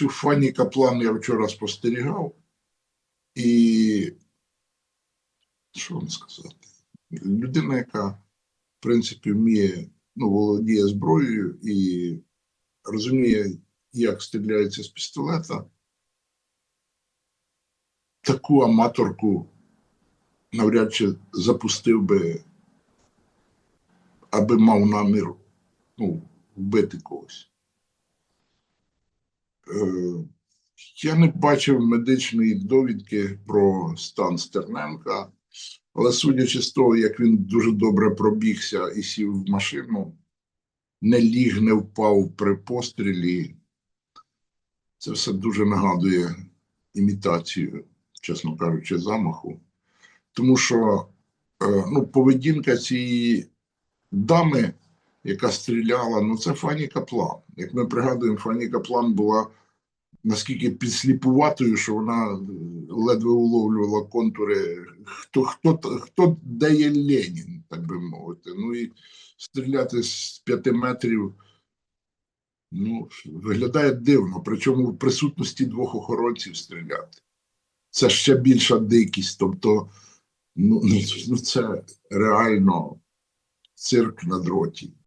цю Фані Каплан я вчора спостерігав, і що вам сказати? Людина, яка, в принципі, вміє, ну, володіє зброєю і розуміє, як стріляється з пістолета, таку аматорку навряд чи запустив би, аби мав намір ну, вбити когось. Е, я не бачив медичної довідки про стан Стерненка, але судячи з того, як він дуже добре пробігся і сів в машину, не ліг, не впав при пострілі, це все дуже нагадує імітацію, чесно кажучи, замаху. Тому що е, ну, поведінка цієї дами, яка стріляла, ну це Фані Каплан. Як ми пригадуємо, Фані Каплан була наскільки підсліпуватою, що вона е, ледве уловлювала контури, хто, хто, хто де є Ленін, так би мовити. Ну і стріляти з п'яти метрів. Ну, виглядає дивно, причому в присутності двох охоронців стріляти. Це ще більша дикість. Тобто, ну, ну це реально цирк на дроті.